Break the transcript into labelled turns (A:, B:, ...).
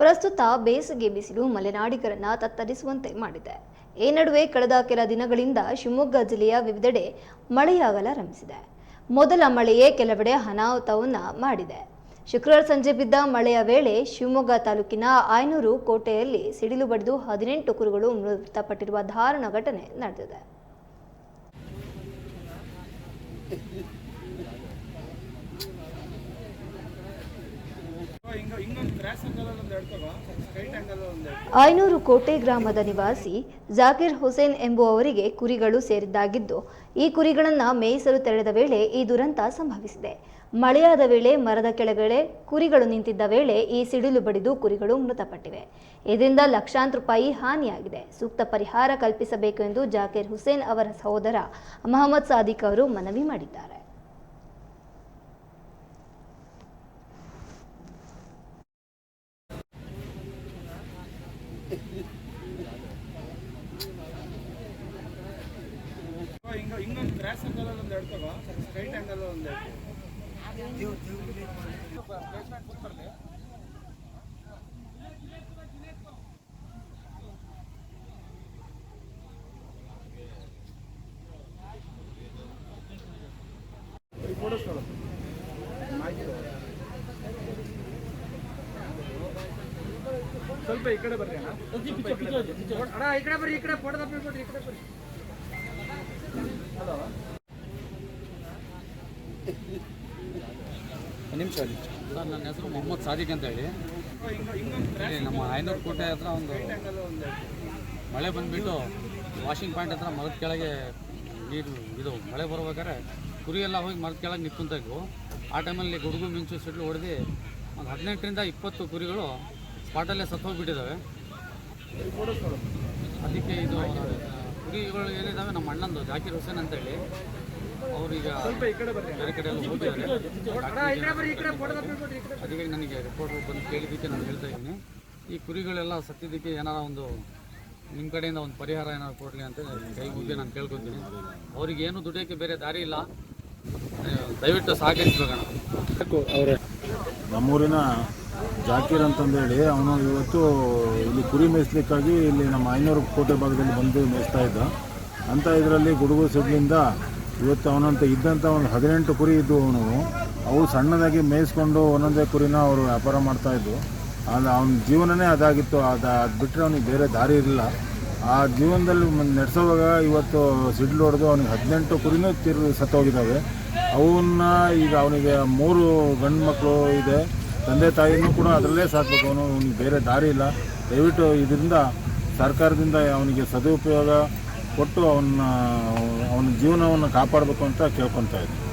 A: ಪ್ರಸ್ತುತ ಬೇಸಿಗೆ ಬಿಸಿಲು ಮಲೆನಾಡಿಗರನ್ನ ತತ್ತರಿಸುವಂತೆ ಮಾಡಿದೆ. ಈ ನಡುವೆ ಕಳೆದ ಕೆಲ ದಿನಗಳಿಂದ ಶಿವಮೊಗ್ಗ ಜಿಲ್ಲೆಯ ವಿವಿಧೆಡೆ ಮಳೆಯಾಗಲಾರಂಭಿಸಿದೆ ಮೊದಲ ಮಳೆಯೇ ಕೆಲವೆಡೆ ಅನಾಹುತವನ್ನ ಮಾಡಿದೆ. ಶುಕ್ರವಾರ ಸಂಜೆ ಬಿದ್ದ ಮಳೆಯ ವೇಳೆ ಶಿವಮೊಗ್ಗ ತಾಲೂಕಿನ ಆಯನೂರು ಕೋಟೆಯಲ್ಲಿ ಸಿಡಿಲು ಬಡಿದು ಹದಿನೆಂಟು ಕುರುಗಳು ಮೃತಪಟ್ಟಿರುವ ದಾರುಣ ಘಟನೆ ನಡೆದಿದೆ
B: ಹಿಂಗ ಹಿಂಗೊಂದು ಕ್ರಾಸ್ ಆಂಗಲ್ ಒಂದು ಎಡ್ಕೋಬಾ ಸ್ಟ್ರೈಟ್ ಆಂಗಲ್ ಒಂದು
A: ಆಯನೂರು ಕೋಟೆ ಗ್ರಾಮದ ನಿವಾಸಿ ಜಾಕಿರ್ ಹುಸೇನ್ ಎಂಬುವವರಿಗೆ ಕುರಿಗಳು ಸೇರಿದ್ದಾಗಿದ್ದು, ಈ ಕುರಿಗಳನ್ನು ಮೇಯಿಸಲು ತೆರಳಿದ ವೇಳೆ ಈ ದುರಂತ ಸಂಭವಿಸಿದೆ. ಮಳೆಯಾದ ವೇಳೆ ಮರದ ಕೆಳಗಡೆ ಕುರಿಗಳು ನಿಂತಿದ್ದ ವೇಳೆ ಈ ಸಿಡಿಲು ಬಡಿದು ಕುರಿಗಳು ಮೃತಪಟ್ಟಿವೆ. ಇದರಿಂದ ಲಕ್ಷಾಂತರ ರೂಪಾಯಿ ಹಾನಿಯಾಗಿದೆ. ಸೂಕ್ತ ಪರಿಹಾರ ಕಲ್ಪಿಸಬೇಕು ಎಂದು ಜಾಕಿರ್ ಹುಸೇನ್ ಅವರ ಸಹೋದರ ಮಹಮ್ಮದ್ ಸಾದಿಕ್ ಅವರು ಮನವಿ ಮಾಡಿದ್ದಾರೆ.
B: ಹಿಂಗ ಗ್ರಾಸ್ ಆಂಗಲ್ ಒಂದು ಎಡ್ಕೋಬಾ ಸ್ಟ್ರೈಟ್ ಆಂಗಲ್ ಒಂದು ಪ್ಲೇಸ್ಮೆಂಟ್ ಸ್ವಲ್ಪ ಈ ಕಡೆ ಬರ್ರಿ ಸ್ವಲ್ಪ ಈ ಕಡೆ ಬರ್ರಿ. ಅಣ್ಣ. ಈ ಕಡೆ ಬರ್ರಿ ಈ ಕಡೆ ಫೋಟೋ ಈ ಕಡೆ ಬರ್ರಿ. ನಿಮಿಷ
C: ಸರ್ ನನ್ನ ಹೆಸರು ಮೊಹಮ್ಮದ್ ಸಾದಿಕ್ ಅಂತ ಹೇಳಿ. ನಮ್ಮ ಐನೂರು ಕೋಟೆ ಹತ್ರ ಒಂದು
B: ಒಂದು
C: ಮಳೆ ಬಂದುಬಿಟ್ಟು ವಾಷಿಂಗ್ ಪಾಯಿಂಟ್ ಹತ್ರ ಮರದ ಕೆಳಗೆ ನೀರು ಇದು ಮಳೆ ಬರ್ಬೇಕಾದ್ರೆ ಕುರಿ ಎಲ್ಲ ಹೋಗಿ ಮರದ ಕೆಳಗೆ ನಿಂತ್ಕೊಂತ ಇದ್ವು. ಆ ಟೈಮಲ್ಲಿ ಗುಡುಗು ಮಿಂಚು ಸಿಡ್ಲು ಹೊಡೆದು ಒಂದು ಹದಿನೆಂಟರಿಂದ ಇಪ್ಪತ್ತು ಕುರಿಗಳು ಸ್ಪಾಟಲ್ಲೇ ಸತ್ತೋಗ್ಬಿಟ್ಟಿದ್ದಾವೆ. ಅದಕ್ಕೆ ಇದು ಕುರಿಗಳು ಏನಿದ್ದಾವೆ ನಮ್ಮ ಅಣ್ಣಂದು ಜಾಕಿರ್ ಹುಸೇನ್ ಅಂತೇಳಿ. ಅವ್ರೀಗ
B: ಸ್ವಲ್ಪ ಈ ಕಡೆ ಬರ್ರಿ.
C: ಬೇರೆ ಕಡೆ ಎಲ್ಲ ಹೋಗಿದ್ದಾರೆ. ಅದಕ್ಕೆ ನನಗೆ ರಿಪೋರ್ಟ್ ಬಂದು ಕೇಳಿದ್ದಕ್ಕೆ ನಾನು ಹೇಳ್ತಾ ಇದ್ದೀನಿ. ಈ ಕುರಿಗಳೆಲ್ಲ ಸತ್ತಿದ್ದಕ್ಕೆ ಏನಾರ ಒಂದು ನಿಮ್ಮ ಕಡೆಯಿಂದ ಒಂದು ಪರಿಹಾರ ಏನಾದ್ರು ಕೊಡಲಿ ಅಂತ ಕೈ ಮುಗಿದು ನಾನು ಕೇಳ್ಕೊತೀನಿ. ಅವ್ರಿಗೆ ಏನು ದುಡಿಯೋಕ್ಕೆ ಬೇರೆ ದಾರಿ ಇಲ್ಲ. ದಯವಿಟ್ಟು ಸಹಕರಿಸ್ಬೇಕಣ್ಣ.
B: ಅವರೇ?
D: ನಮ್ಮೂರಿನ ಜಾಕೀರ್ ಅಂತಂದೇಳಿ, ಅವನು ಇವತ್ತು ಇಲ್ಲಿ ಕುರಿ ಮೇಯಿಸ್ಲಿಕ್ಕಾಗಿ ಇಲ್ಲಿ ನಮ್ಮ ಐನೂರು ಕೋಟೆ ಭಾಗದಲ್ಲಿ ಬಂದು ಮೇಯಿಸ್ತಾ ಇದ್ದ. ಅಂತ ಇದರಲ್ಲಿ ಗುಡುಗು ಸಿಡ್ಲಿಂದ ಇವತ್ತು ಅವನಂತ ಇದ್ದಂಥ ಒಂದು ಹದಿನೆಂಟು ಕುರಿ ಇದ್ದವು ಅವನು. ಅವು ಸಣ್ಣದಾಗಿ ಮೇಯಿಸ್ಕೊಂಡು ಒಂದೊಂದೇ ಕುರಿನ ಅವರು ವ್ಯಾಪಾರ ಮಾಡ್ತಾ ಇದ್ದವು ಅದು ಅವನ ಜೀವನನೇ ಅದಾಗಿತ್ತು. ಅದು ಅದು ಬಿಟ್ಟರೆ ಅವನಿಗೆ ಬೇರೆ ದಾರಿ ಇರಲಿಲ್ಲ ಆ ಜೀವನದಲ್ಲಿ ನಡೆಸೋವಾಗ ಇವತ್ತು ಸಿಡ್ಲು ಹೊಡೆದು ಅವನಿಗೆ ಹದಿನೆಂಟು ಕುರಿನೂ ತಿರು, ಸತ್ತೋಗಿದ್ದಾವೆ. ಅವನ್ನ ಈಗ ಅವನಿಗೆ ಮೂರು ಗಂಡು ಮಕ್ಕಳು ಇದೆ. ತಂದೆ ತಾಯಿನೂ ಕೂಡ ಅದರಲ್ಲೇ ಸಾಕಬೇಕು. ಅವನು ಅವನಿಗೆ ಬೇರೆ ದಾರಿ ಇಲ್ಲ. ದಯವಿಟ್ಟು ಇದರಿಂದ ಸರ್ಕಾರದಿಂದ ಅವನಿಗೆ ಸದುಪಯೋಗ ಕೊಟ್ಟು ಅವನ್ನ, ಅವನ ಜೀವನವನ್ನು ಕಾಪಾಡಬೇಕು ಅಂತ ಕೇಳ್ಕೊತಾ ಇದ್ದೀನಿ.